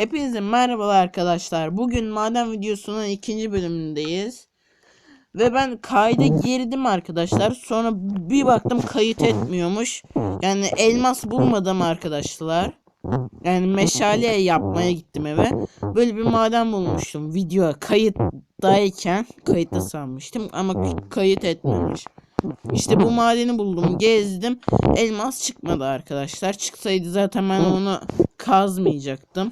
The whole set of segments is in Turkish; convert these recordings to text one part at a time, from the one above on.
Hepinize merhabalar arkadaşlar. Bugün maden videosunun ikinci bölümündeyiz. Ve ben kayda girdim arkadaşlar. Sonra bir baktım kayıt etmiyormuş. Yani elmas bulmadım arkadaşlar. Yani meşale yapmaya gittim eve. Böyle bir maden bulmuştum. Video kayıttayken kayıtta sanmıştım ama kayıt etmemiş. İşte bu madeni buldum, gezdim. Elmas çıkmadı arkadaşlar. Çıksaydı zaten ben onu kazmayacaktım.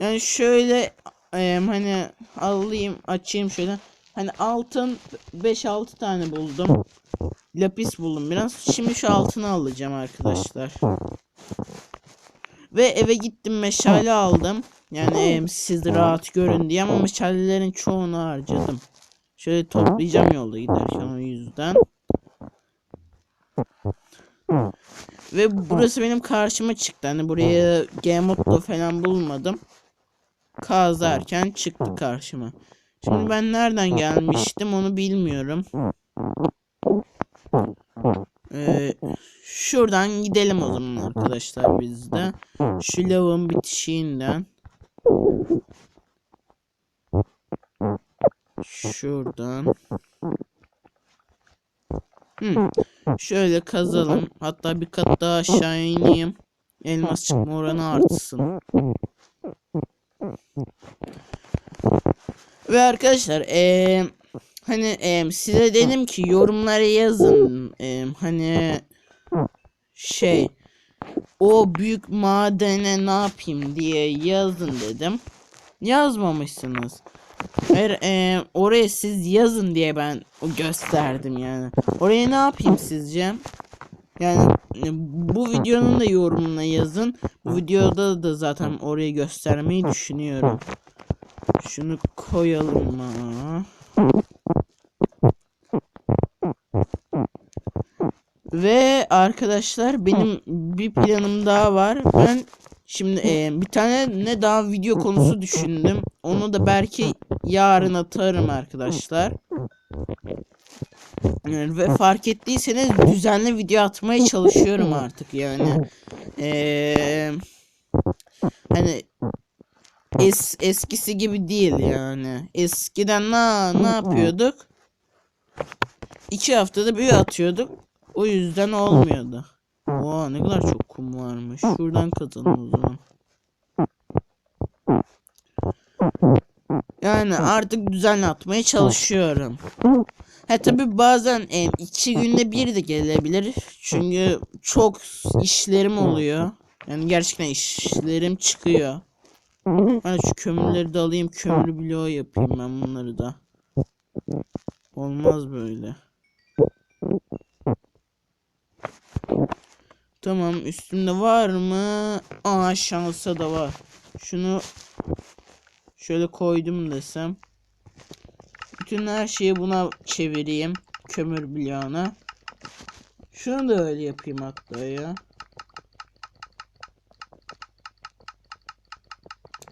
Yani şöyle e, hani alayım, açayım şöyle. Hani altın 5-6 tane buldum. Lapis buldum biraz. Şimdi şu altını alacağım arkadaşlar. Ve eve gittim meşale aldım. Yani e, siz rahat görün diye ama meşalelerin çoğunu harcadım. Şöyle toplayacağım yolda giderken o yüzden. Ve burası benim karşıma çıktı. Hani buraya Game Mode'da falan bulmadım. Kazarken çıktı karşıma. Şimdi ben nereden gelmiştim onu bilmiyorum. Ee, şuradan gidelim o zaman arkadaşlar biz de. Şu lavın bitişiğinden. Şuradan. Hmm. Şöyle kazalım. Hatta bir kat daha aşağı ineyim. Elmas çıkma oranı artsın. Ve arkadaşlar eee hani eee, size dedim ki yorumlara yazın eee, hani şey o büyük madene ne yapayım diye yazın dedim. Yazmamışsınız. Hayır e, oraya siz yazın diye ben gösterdim yani. Oraya ne yapayım sizce? Yani e, bu videonun da yorumuna yazın. Bu videoda da zaten orayı göstermeyi düşünüyorum. Şunu koyalım mı? Ve arkadaşlar benim bir planım daha var. Ben şimdi e, bir tane ne daha video konusu düşündüm. Onu da belki yarın atarım arkadaşlar. Ve fark ettiyseniz düzenli video atmaya çalışıyorum artık yani. Ee, hani es, eskisi gibi değil yani. Eskiden ne, ne yapıyorduk? İki haftada bir atıyorduk. O yüzden olmuyordu. Oha ne kadar çok kum varmış. Şuradan kazalım o zaman. Yani artık düzenli atmaya çalışıyorum. He tabi bazen e, iki günde bir de gelebilir. Çünkü çok işlerim oluyor. Yani gerçekten işlerim çıkıyor. Hani şu kömürleri de alayım kömür bloğu yapayım ben bunları da. Olmaz böyle. Tamam üstümde var mı? Aa şansa da var. Şunu şöyle koydum desem. Bütün her şeyi buna çevireyim. Kömür bloğuna. Şunu da öyle yapayım hatta ya.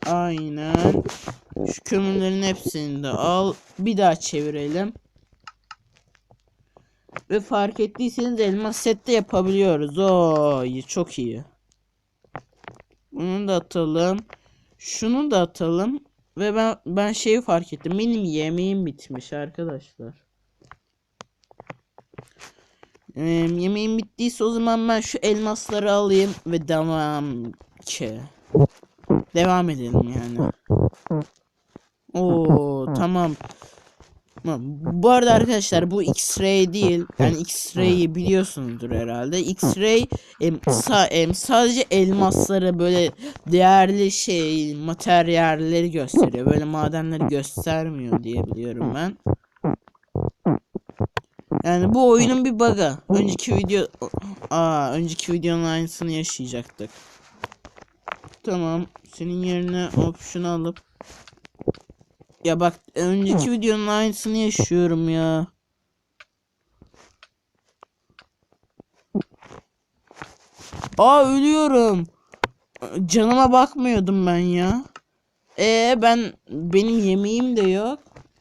Aynen. Şu kömürlerin hepsini de al. Bir daha çevirelim. Ve fark ettiyseniz elmas sette yapabiliyoruz. Oo, iyi, çok iyi. Bunu da atalım. Şunu da atalım. Ve ben ben şeyi fark ettim. Benim yemeğim bitmiş arkadaşlar. Ee, yemeğim bittiyse o zaman ben şu elmasları alayım ve devam ki. Devam edelim yani. Oo tamam. Bu arada arkadaşlar bu X-ray değil. Yani X-ray'i biliyorsunuzdur herhalde. X-ray em, sa, em, sadece elmasları böyle değerli şey materyalleri gösteriyor. Böyle madenleri göstermiyor diye biliyorum ben. Yani bu oyunun bir bug'ı. Önceki video aa önceki videonun aynısını yaşayacaktık. Tamam. Senin yerine şunu alıp ya bak önceki videonun aynısını yaşıyorum ya. Aa ölüyorum. Canıma bakmıyordum ben ya. Ee ben benim yemeğim de yok.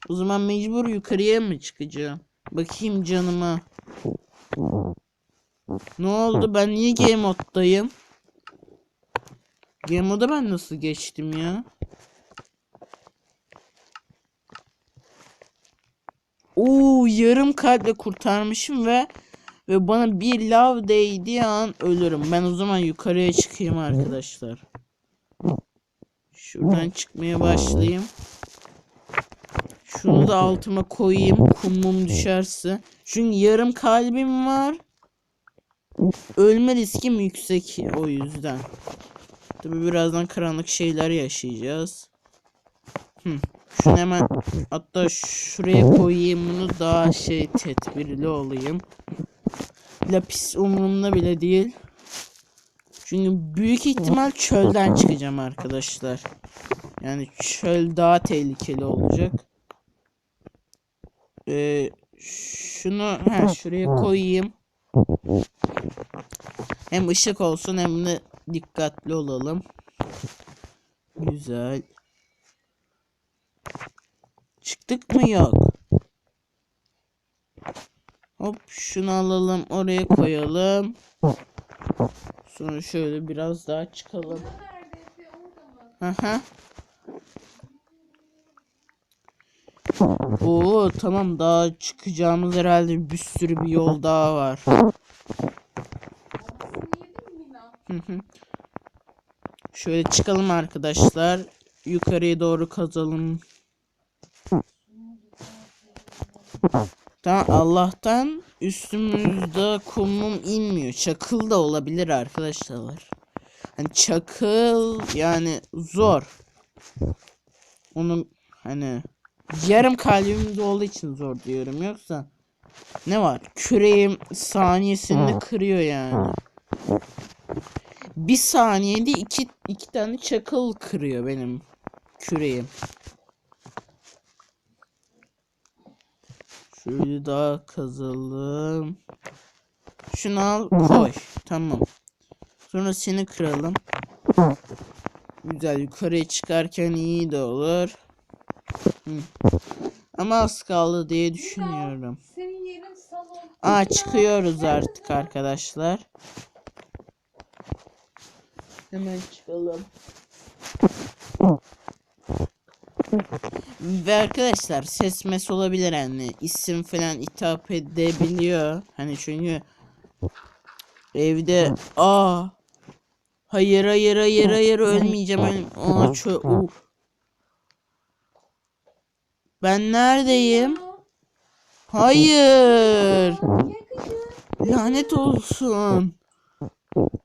O zaman mecbur yukarıya mı çıkacağım? Bakayım canıma. Ne oldu? Ben niye game moddayım? Game moda ben nasıl geçtim ya? Oo yarım kalple kurtarmışım ve ve bana bir lav değdiği an ölürüm. Ben o zaman yukarıya çıkayım arkadaşlar. Şuradan çıkmaya başlayayım. Şunu da altıma koyayım. Kumum düşerse. Çünkü yarım kalbim var. Ölme riskim yüksek o yüzden. Tabi birazdan karanlık şeyler yaşayacağız. Hı. Şunu hemen hatta şuraya koyayım bunu daha şey tedbirli olayım. Lapis umurumda bile değil. Çünkü büyük ihtimal çölden çıkacağım arkadaşlar. Yani çöl daha tehlikeli olacak. Ee, şunu ha şuraya koyayım. Hem ışık olsun hem de dikkatli olalım. Güzel. Çıktık mı yok. Hop şunu alalım oraya koyalım. Sonra şöyle biraz daha çıkalım. Aha. Oo tamam daha çıkacağımız herhalde bir sürü bir yol daha var. Şöyle çıkalım arkadaşlar. Yukarıya doğru kazalım. Tamam Allah'tan üstümüzde kumum inmiyor. Çakıl da olabilir arkadaşlar. Hani çakıl yani zor. Onun hani yarım kalbimde olduğu için zor diyorum yoksa ne var? Küreğim saniyesinde kırıyor yani. Bir saniyede iki, iki tane çakıl kırıyor benim küreğim. Şöyle daha kazalım. Şunu al koy. Tamam. Sonra seni kıralım. Güzel yukarıya çıkarken iyi de olur. Hı. Ama az kaldı diye düşünüyorum. Aa çıkıyoruz artık arkadaşlar. Hemen çıkalım. Ve arkadaşlar ses mes olabilir hani isim falan hitap edebiliyor. Hani çünkü evde aa hayır hayır hayır hayır ölmeyeceğim. Öl aa çö uf. Ben neredeyim? Hayır. Lanet olsun.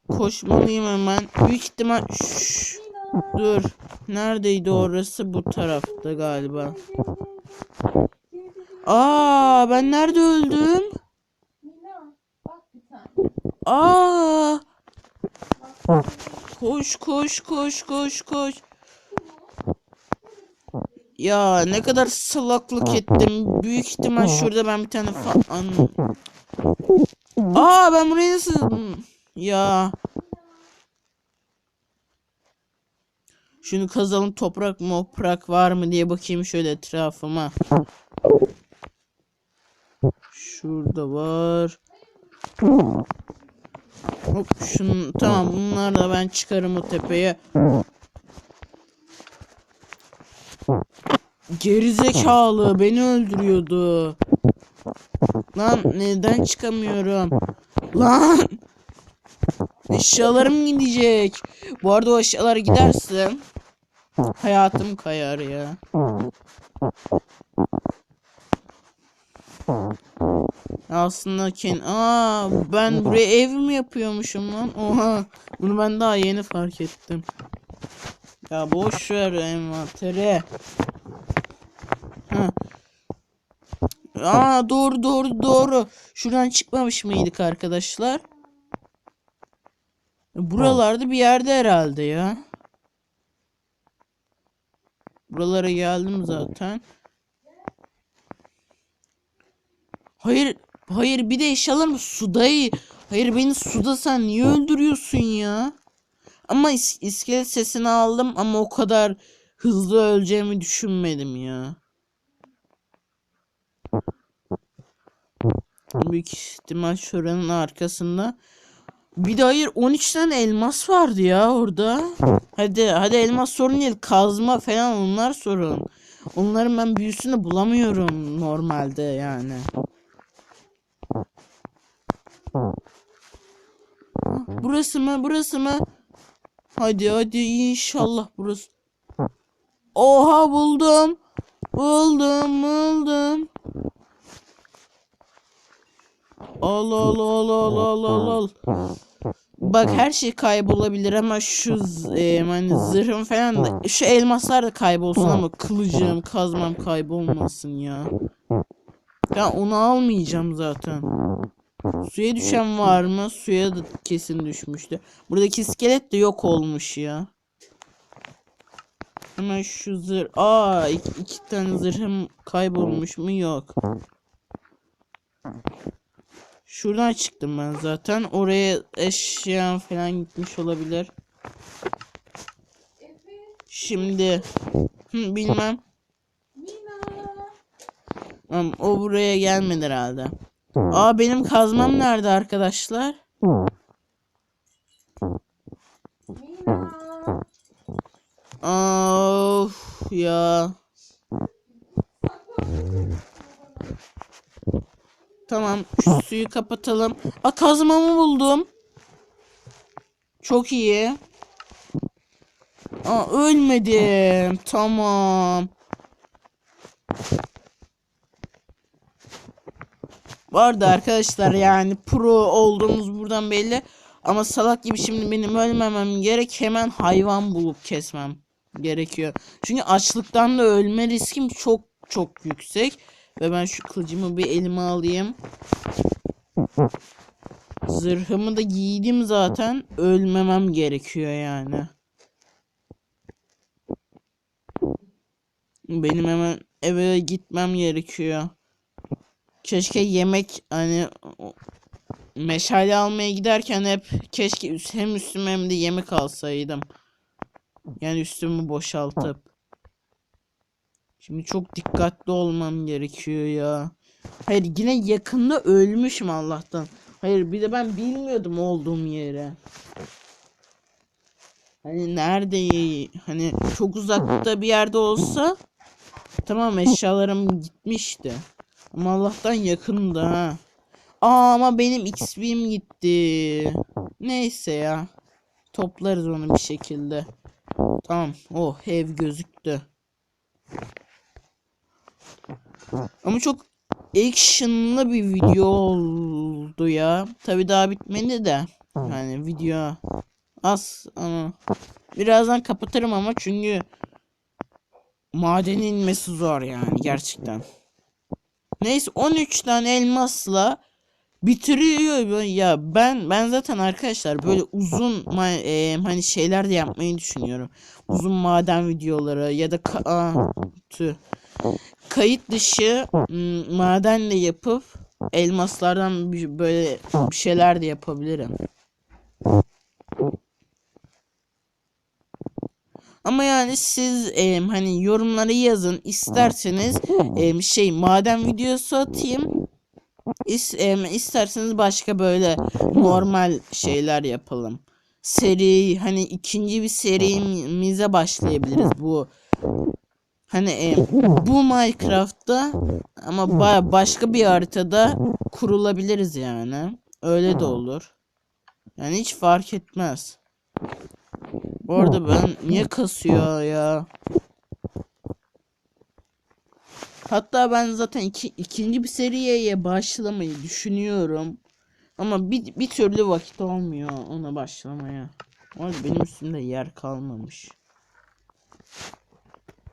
Koşmalıyım hemen. Büyük ihtimal Mina. dur. Neredeydi orası? Bu tarafta galiba. Aa, ben nerede öldüm? Aa, koş koş koş koş koş. Ya ne kadar salaklık ettim. Büyük ihtimal şurada ben bir tane fa an... Aa ben buraya nasıl... Ya. Şunu kazalım toprak moprak var mı diye bakayım şöyle etrafıma. Şurada var. Hop şunu tamam bunlar da ben çıkarım o tepeye. Gerizekalı beni öldürüyordu. Lan neden çıkamıyorum? Lan! Eşyalarım gidecek. Bu arada o eşyalar giderse hayatım kayar ya. Aslında ken Aa ben buraya ev mi yapıyormuşum lan? Oha. Bunu ben daha yeni fark ettim. Ya boş ver envanteri. Ha. Aa doğru doğru doğru. Şuradan çıkmamış mıydık arkadaşlar? Buralarda bir yerde herhalde ya. Buralara geldim zaten. Hayır, hayır bir de eşyalarım suda. Hayır beni suda sen niye öldürüyorsun ya? Ama is iskelet sesini aldım ama o kadar hızlı öleceğimi düşünmedim ya. Büyük ihtimal şuranın arkasında. Bir de hayır 13 tane elmas vardı ya orada. Hadi hadi elmas sorun değil. Kazma falan onlar sorun. Onların ben büyüsünü bulamıyorum normalde yani. Burası mı? Burası mı? Hadi hadi inşallah burası. Oha buldum. Buldum buldum. Al al al al al al al. Bak her şey kaybolabilir ama şu e, hani zırhım falan da şu elmaslar da kaybolsun ama kılıcım kazmam kaybolmasın ya. Ben onu almayacağım zaten. Suya düşen var mı? Suya da kesin düşmüştü. Buradaki iskelet de yok olmuş ya. Hemen şu zırh. Aa iki, iki tane zırhım kaybolmuş mu? Yok. Şuradan çıktım ben zaten. Oraya eşya falan gitmiş olabilir. Şimdi bilmem. O buraya gelmedi herhalde. Aa benim kazmam nerede arkadaşlar? Of ya. Tamam şu suyu kapatalım. Aa kazmamı buldum. Çok iyi. Aa ölmedim. Tamam. Vardı arkadaşlar yani pro olduğumuz buradan belli. Ama salak gibi şimdi benim ölmemem gerek hemen hayvan bulup kesmem gerekiyor. Çünkü açlıktan da ölme riskim çok çok yüksek. Ve ben şu kılıcımı bir elime alayım. Zırhımı da giydim zaten. Ölmemem gerekiyor yani. Benim hemen eve gitmem gerekiyor. Keşke yemek hani meşale almaya giderken hep keşke hem üstüme hem de yemek alsaydım. Yani üstümü boşaltıp. Şimdi çok dikkatli olmam gerekiyor ya. Hayır yine yakında ölmüşüm Allah'tan. Hayır bir de ben bilmiyordum olduğum yere. Hani nerede hani çok uzakta bir yerde olsa tamam eşyalarım gitmişti. Ama Allah'tan yakında ha. Aa ama benim XP'm gitti. Neyse ya. Toplarız onu bir şekilde. Tamam. Oh ev gözüktü. Ama çok action'lı bir video oldu ya. Tabi daha bitmedi de. Yani video az ama birazdan kapatırım ama çünkü maden inmesi zor yani gerçekten. Neyse 13 tane elmasla bitiriyor ya ben ben zaten arkadaşlar böyle uzun e, hani şeyler de yapmayı düşünüyorum. Uzun maden videoları ya da ka- tüh. Kayıt dışı m, maden de yapıp elmaslardan böyle bir şeyler de yapabilirim. Ama yani siz em, hani yorumlara yazın isterseniz em, şey maden videosu atayım. İs, em, isterseniz başka böyle normal şeyler yapalım. Seri hani ikinci bir serimize başlayabiliriz bu hani em, bu Minecraft'ta ama ba- başka bir haritada kurulabiliriz yani. Öyle de olur. Yani hiç fark etmez. Bu arada ben niye kasıyor ya? Hatta ben zaten iki, ikinci bir seriye başlamayı düşünüyorum. Ama bir, bir türlü vakit olmuyor ona başlamaya. Arada benim üstümde yer kalmamış.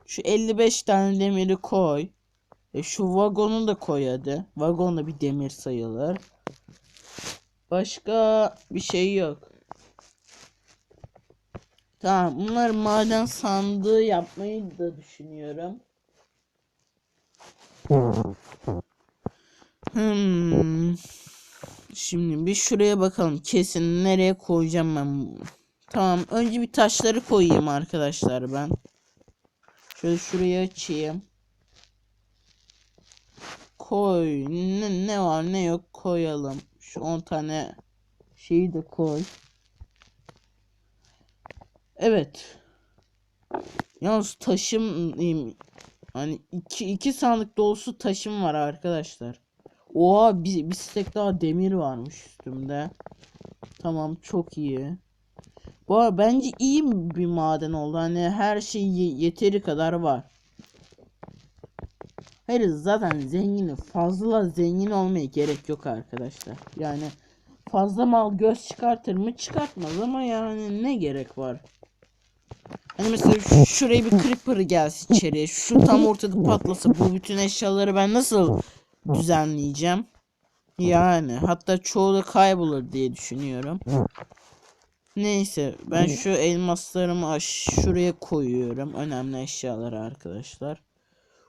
Şu 55 tane demiri koy. E şu vagonu da koy hadi. Vagon da bir demir sayılır. Başka bir şey yok. Tamam bunlar maden sandığı yapmayı da düşünüyorum. Hmm. Şimdi bir şuraya bakalım. Kesin nereye koyacağım ben. bu- Tamam önce bir taşları koyayım arkadaşlar ben. Şöyle şuraya açayım. Koy. Ne, ne var ne yok koyalım. Şu 10 tane şeyi de koy. Evet. Yalnız taşım hani iki, iki sandık dolusu taşım var arkadaşlar. Oha bir, bir stek daha demir varmış üstümde. Tamam çok iyi. Bu arada bence iyi bir maden oldu. Hani her şey ye- yeteri kadar var. Hayır zaten zengini fazla zengin olmaya gerek yok arkadaşlar. Yani fazla mal göz çıkartır mı çıkartmaz ama yani ne gerek var? Hani mesela şuraya bir creeper gelsin içeriye. Şu tam ortada patlasa bu bütün eşyaları ben nasıl düzenleyeceğim? Yani hatta çoğu da kaybolur diye düşünüyorum. Neyse ben şu elmaslarımı aş- şuraya koyuyorum. Önemli eşyaları arkadaşlar.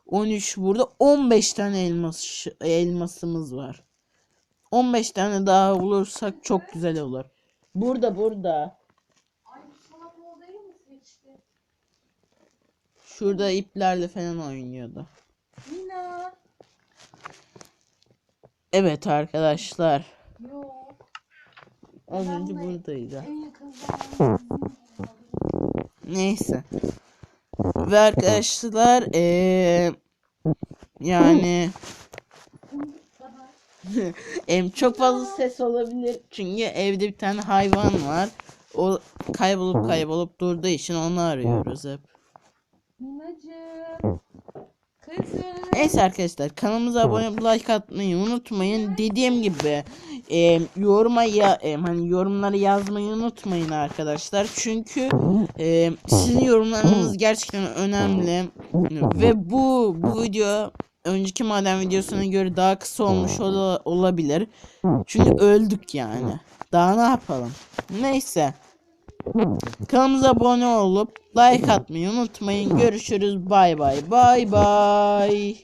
13 burada 15 tane elmas elmasımız var. 15 tane daha bulursak çok güzel olur. Burada burada. Şurada iplerle falan oynuyordu. Mina. Evet arkadaşlar. Yok. Az Ben önce buradaydı. Neyse. Ve arkadaşlar eee yani em çok fazla ses olabilir çünkü evde bir tane hayvan var. O kaybolup kaybolup durduğu için onu arıyoruz hep. Minacığım. Neyse arkadaşlar kanalımıza abone olup like atmayı unutmayın. Dediğim gibi e, yoruma ya e, hani yorumları yazmayı unutmayın arkadaşlar. Çünkü e, sizin yorumlarınız gerçekten önemli ve bu bu video önceki maden videosuna göre daha kısa olmuş ola- olabilir. Çünkü öldük yani. Daha ne yapalım? Neyse. Kanalımıza abone olup like atmayı unutmayın. Görüşürüz. Bay bay. Bay bay.